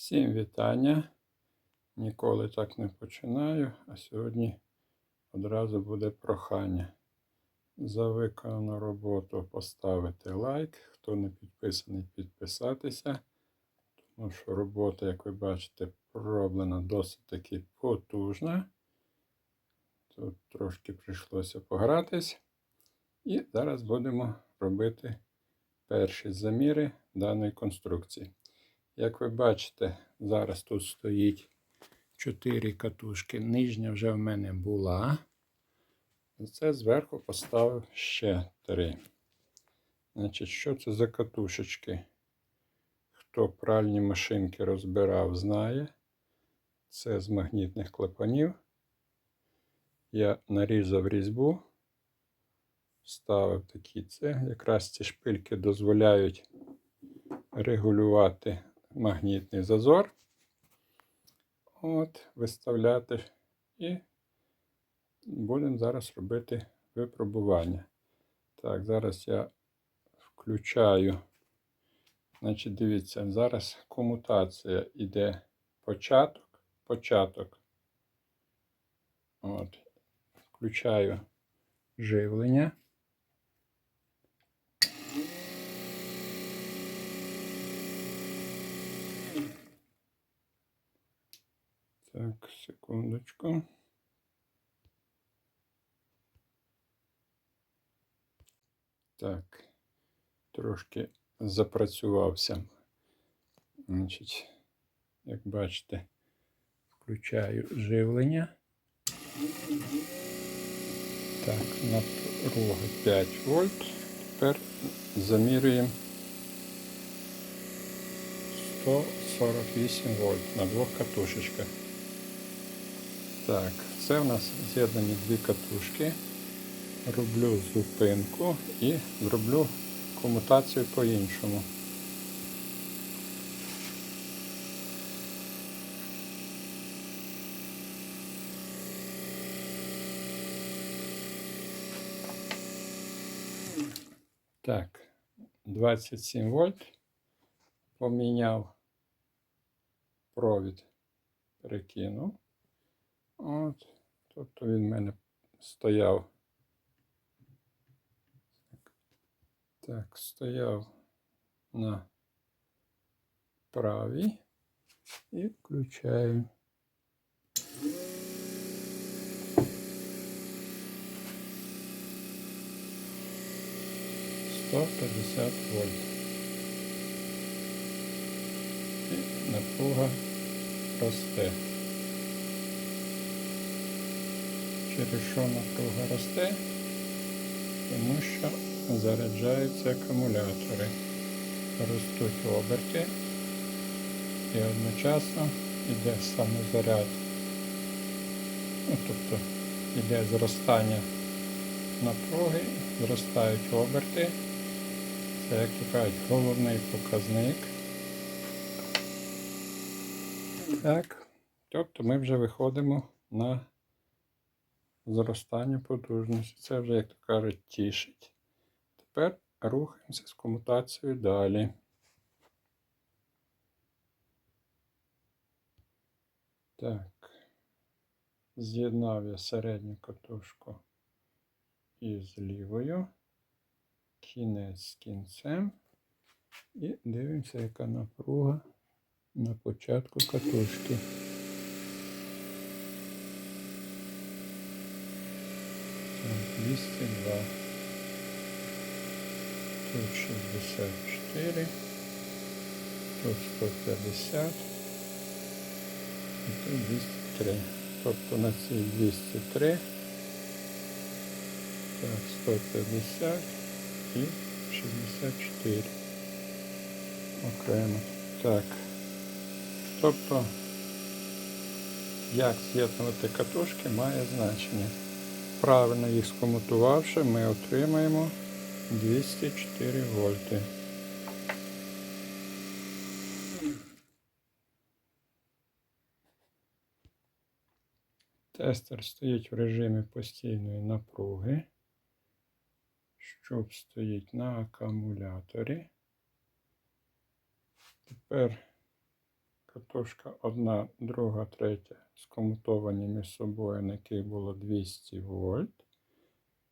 Всім вітання. Ніколи так не починаю, а сьогодні одразу буде прохання. За виконану роботу поставити лайк. Хто не підписаний, підписатися. Тому що робота, як ви бачите, пророблена досить таки потужна. Тут трошки прийшлося погратись. І зараз будемо робити перші заміри даної конструкції. Як ви бачите, зараз тут стоїть 4 катушки. Нижня вже в мене була. Це зверху поставив ще 3. Значить, що це за катушечки? Хто пральні машинки розбирав, знає. Це з магнітних клапанів. Я нарізав різьбу, вставив такі це. Якраз ці шпильки дозволяють регулювати магнітний зазор. От, виставляти і будемо зараз робити випробування. Так, зараз я включаю. Значить, дивіться, зараз комутація йде початок, початок. От, включаю живлення. Так, секундочку. Так, трошки запрацювався. Значить, як бачите, включаю живлення. Так, напруга 5 вольт. Тепер замірюємо 148 вольт на двох катушечках. Так, це в нас з'єднані дві катушки. Роблю зупинку і зроблю комутацію по-іншому. Так, 27 вольт. Поміняв провід, перекинув. От, тобто він в мене стояв. Так, стояв на правій і включаю. Сто п'ятдесят вольт. І напруга росте. Через що напруга росте? Тому що заряджаються акумулятори, ростуть оберти і одночасно йде самозаряд. Ну, тобто йде зростання напруги, зростають оберти. Це, як то кажуть, головний показник. Так, тобто ми вже виходимо на зростання потужності. Це вже, як то кажуть, тішить. Тепер рухаємося з комутацією далі. Так, з'єднав я середню катушку із лівою, кінець з кінцем. І дивимося, яка напруга на початку катушки. Так, 202. Тут 64, тут 150 і тут 203. Тобто на цій 203, так, 150 і 64. Окремо. Так. Тобто, як з'єднувати катушки має значення. Правильно їх скомутувавши, ми отримаємо 204 вольти. Тестер стоїть в режимі постійної напруги. Щуп стоїть на акумуляторі. Тепер Катушка одна, друга, третя скомутовані між собою, на яких було 200 вольт.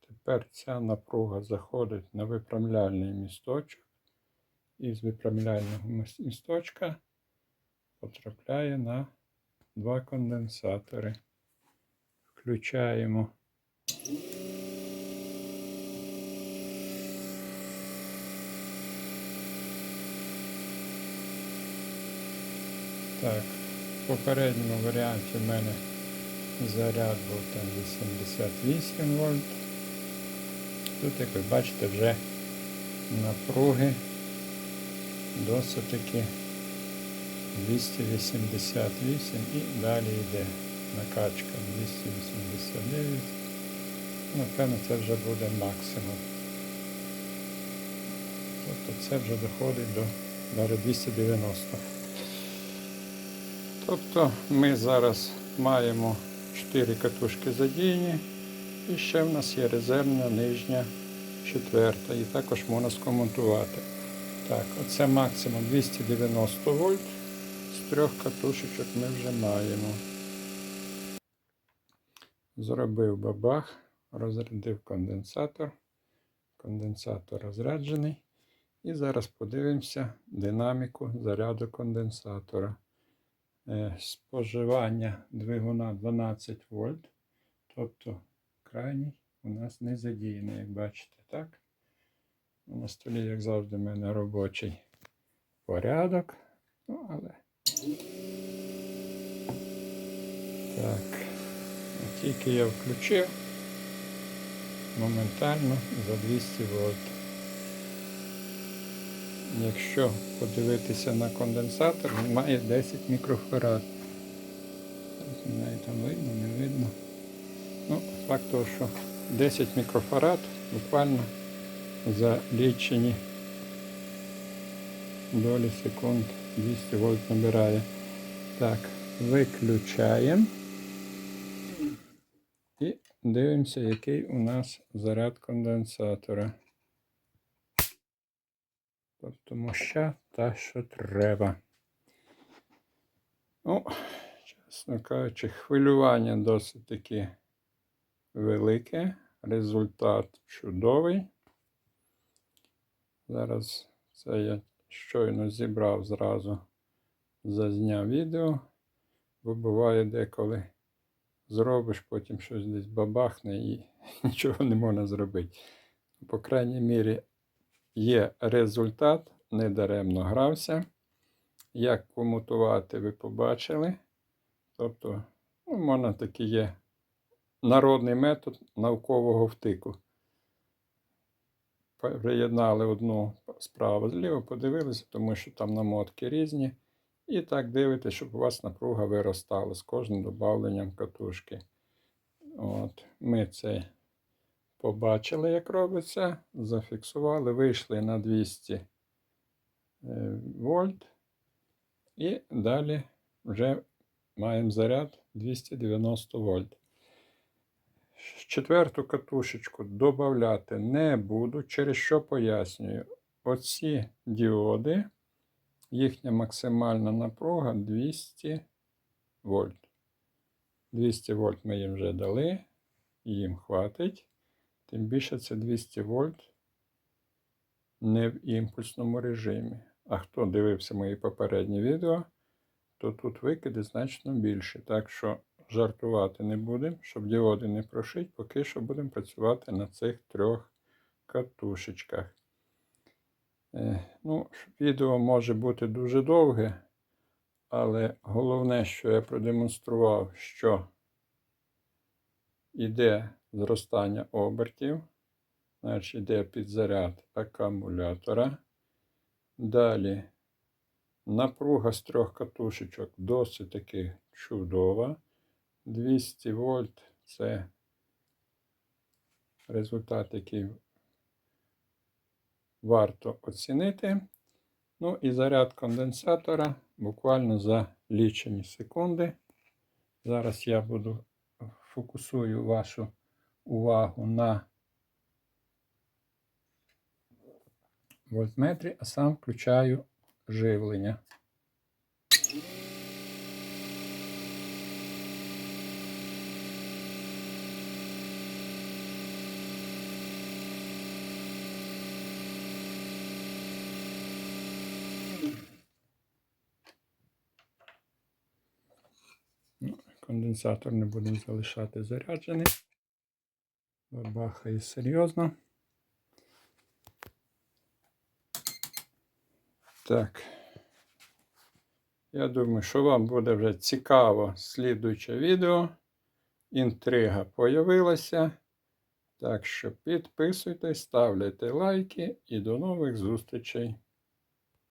Тепер ця напруга заходить на виправляльний місточок. І з виправляльного місточка потрапляє на два конденсатори. Включаємо. Так, в попередньому варіанті в мене заряд був там 88 вольт. Тут, як ви бачите, вже напруги досить таки 288 і далі йде накачка 289. Напевно, це вже буде максимум. Тобто це вже доходить до навіть 290. Тобто ми зараз маємо 4 катушки задіяні, і ще в нас є резервна нижня четверта. І також можна скоментувати. Так, оце максимум 290 вольт. З трьох катушечок ми вже маємо. Зробив бабах, розрядив конденсатор. Конденсатор розряджений. І зараз подивимося динаміку заряду конденсатора. Е, Споживання двигуна 12 вольт. Тобто крайній у нас не задіяний, як бачите, так? На столі, як завжди, в мене робочий порядок. Ну, але. Так. Тільки я включив моментально за 200 вольт. Якщо подивитися на конденсатор, він має 10 мікрофарад. Там видно, не видно. Ну, факт того, що 10 мікрофарад буквально за лічені долі секунд 200 вольт набирає. Так, виключаємо. І дивимося, який у нас заряд конденсатора. Тобто моща та, що треба. Ну, чесно кажучи, хвилювання досить таки велике. Результат чудовий. Зараз це я щойно зібрав зразу, зазняв відео, бо буває деколи зробиш, потім щось десь бабахне і нічого не можна зробити. По крайній мірі, є результат, недаремно грався. Як комутувати, ви побачили. Тобто, ну, можна такий є народний метод наукового втику. Приєднали одну справа зліва, подивилися, тому що там намотки різні. І так дивитесь, щоб у вас напруга виростала з кожним додавленням катушки. От, Ми це побачили, як робиться. Зафіксували, вийшли на 200 е, вольт. І далі вже маємо заряд 290 вольт. Четверту катушечку додати не буду, через що пояснюю. Оці діоди, їхня максимальна напруга 200 вольт. 200 вольт ми їм вже дали, їм хватить. Тим більше це 200 вольт не в імпульсному режимі. А хто дивився мої попередні відео, то тут викиди значно більше. Так що жартувати не будемо, щоб діоди не прошить, поки що будемо працювати на цих трьох катушечках. Е, ну, відео може бути дуже довге, але головне, що я продемонстрував, що йде зростання обертів, значить йде підзаряд акумулятора. Далі напруга з трьох катушечок досить таки чудова. 200 вольт це результат, який варто оцінити. Ну і заряд конденсатора буквально за лічені секунди. Зараз я буду фокусую вашу увагу на вольтметрі, а сам включаю живлення. Ну, конденсатор не будемо залишати заряджений. Бабахає серйозно. Так. Я думаю, що вам буде вже цікаво слідуюче відео. Інтрига появилася. Так що підписуйтесь, ставляйте лайки і до нових зустрічей.